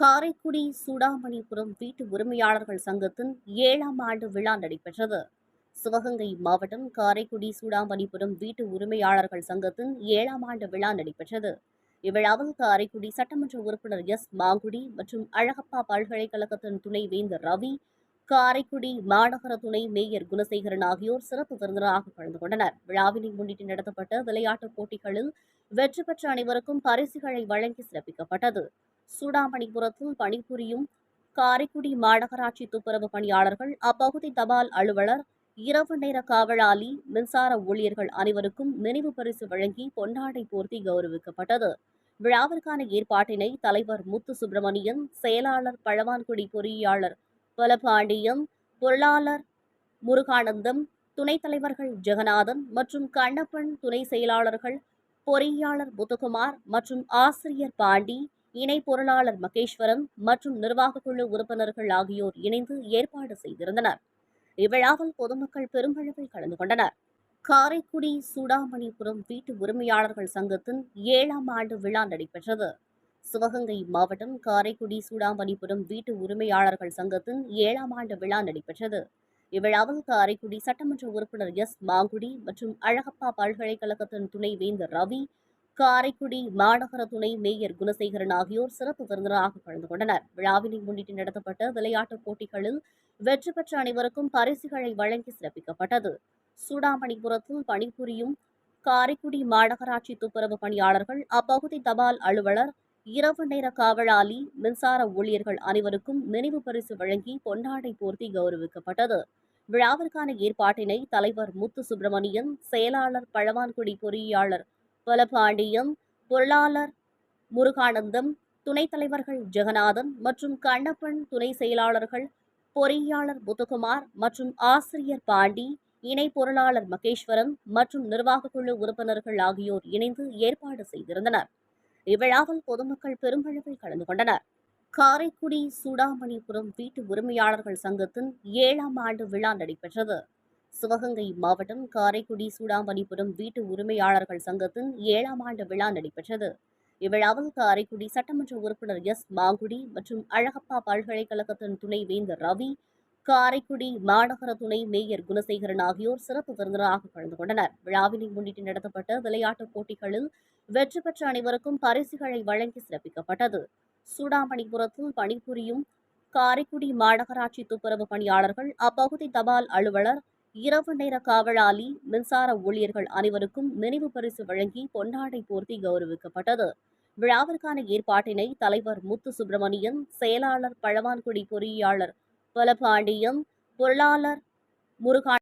காரைக்குடி சூடாமணிபுரம் வீட்டு உரிமையாளர்கள் சங்கத்தின் ஏழாம் ஆண்டு விழா நடைபெற்றது. சிவகங்கை மாவட்டம் காரைக்குடி சூடாமணிபுரம் வீட்டு உரிமையாளர்கள் சங்கத்தின் ஏழாம் ஆண்டு விழா நடைபெற்றது. இவ்விழாவில் காரைக்குடி சட்டமன்ற உறுப்பினர் எஸ். மாங்குடி மற்றும் அழகப்பா பல்கலைக்கழகத்தின் துணைவேந்தர் ரவி காரைக்குடி மாநகர துணை மேயர் குணசேகரன் ஆகியோர் சிறப்பு விருந்தினராக கலந்து கொண்டனர். விழாவினை முன்னிட்டு நடத்தப்பட்ட விளையாட்டுப் போட்டிகளில் வெற்றி பெற்ற அனைவருக்கும் பரிசுகளை வழங்கி சிறப்பிக்கப்பட்டது. சூடாமணிபுரத்தில் பணிபுரியும் காரைக்குடி மாநகராட்சி துப்புரவு பணியாளர்கள் அப்பகுதி தபால் அலுவலர் இரவு நேர காவலாளி மின்சார ஊழியர்கள் அனைவருக்கும் நினைவு பரிசு வழங்கி பொன்னாடை போர்த்தி கௌரவிக்கப்பட்டது. விழாவிற்கான ஏற்பாட்டினை தலைவர் முத்து சுப்பிரமணியன் செயலாளர் பழவான்குடி பொறியாளர் பலபாண்டியம் பொருளாளர் முருகானந்தம் துணைத் தலைவர்கள் ஜெகநாதன் மற்றும் கண்ணப்பன் துணை செயலாளர்கள் பொறியாளர் முத்துக்குமார் மற்றும் ஆசிரியர் பாண்டி இணை பொருளாளர் மகேஸ்வரன் மற்றும் நிர்வாகக்குழு உறுப்பினர்கள் ஆகியோர் இணைந்து ஏற்பாடு செய்திருந்தனர். இவ்விழாவில் பொதுமக்கள் பெருமளவில் கலந்து கொண்டனர். காரைக்குடி சூடாமணிபுரம் வீட்டு உரிமையாளர்கள் சங்கத்தின் ஏழாம் ஆண்டு விழா நடைபெற்றது. சிவகங்கை மாவட்டம் காரைக்குடி சூடாமணிபுரம் வீட்டு உரிமையாளர்கள் சங்கத்தின் ஏழாம் ஆண்டு விழா நடைபெற்றது. இவ்விழாவில் காரைக்குடி சட்டமன்ற உறுப்பினர் எஸ். மாங்குடி மற்றும் அழகப்பா பல்கலைக்கழகத்தின் துணைவேந்தர் ரவி காரைக்குடி மாநகர துணை மேயர் குணசேகரன் ஆகியோர் சிறப்பு விருந்தினராக கலந்து கொண்டனர். விழாவினை முன்னிட்டு நடத்தப்பட்ட விளையாட்டுப் போட்டிகளில் வெற்றி பெற்ற அனைவருக்கும் பரிசுகளை வழங்கி சிறப்பிக்கப்பட்டது. சூடாமணிபுரத்தில் பணிபுரியும் காரைக்குடி மாநகராட்சி துப்புரவு பணியாளர்கள் அப்பகுதி தபால் அலுவலர் இரவு நேர காவலாளி மின்சார ஊழியர்கள் அனைவருக்கும் நினைவு பரிசு வழங்கி பொன்னாடை போர்த்தி கௌரவிக்கப்பட்டது. விழாவிற்கான ஏற்பாட்டினை தலைவர் முத்து சுப்பிரமணியன் செயலாளர் பழவான்குடி பொறியாளர் பலபாண்டியம் பொருளாளர் முருகானந்தம் துணைத் தலைவர்கள் ஜெகநாதன் மற்றும் கண்ணப்பன் துணை செயலாளர்கள் பொறியாளர் முத்துக்குமார் மற்றும் ஆசிரியர் பாண்டி இணை பொருளாளர் மகேஸ்வரன் மற்றும் நிர்வாகக் குழு உறுப்பினர்கள் ஆகியோர் இணைந்து ஏற்பாடு செய்திருந்தனர். இவ்விழாவில் பொதுமக்கள் பெருமளவில் கலந்து கொண்டனர். காரைக்குடி சூடாமணிபுரம் வீட்டு உரிமையாளர்கள் சங்கத்தின் ஏழாம் ஆண்டு விழா நடைபெற்றது. சிவகங்கை மாவட்டம் காரைக்குடி சூடாமணிபுரம் வீட்டு உரிமையாளர்கள் சங்கத்தின் ஏழாம் ஆண்டு விழா நடைபெற்றது. இவ்விழாவில் காரைக்குடி சட்டமன்ற உறுப்பினர் எஸ். மாங்குடி மற்றும் அழகப்பா பல்கலைக்கழகத்தின் துணைவேந்தர் ரவி காரைக்குடி மாநகர துணை மேயர் குணசேகரன் ஆகியோர் சிறப்பு விருந்தினராக கலந்து கொண்டனர். விழாவினை முன்னிட்டு நடத்தப்பட்ட விளையாட்டுப் போட்டிகளில் வெற்றி பெற்ற அனைவருக்கும் பரிசுகளை வழங்கி சிறப்பிக்கப்பட்டது. சூடாமணிபுரத்தில் பணிபுரியும் காரைக்குடி மாநகராட்சி துப்புரவு பணியாளர்கள் அப்பகுதி தபால் அலுவலர் இரவு நேர காவலாளி மின்சார ஊழியர்கள் அனைவருக்கும் நினைவு பரிசு வழங்கி பொன்னாடை போர்த்தி கௌரவிக்கப்பட்டது. விழாவிற்கான ஏற்பாட்டினை தலைவர் முத்து சுப்பிரமணியன் செயலாளர் பழவான்குடி பொறியாளர் பலபாண்டியம் பொருளாளர் முருகா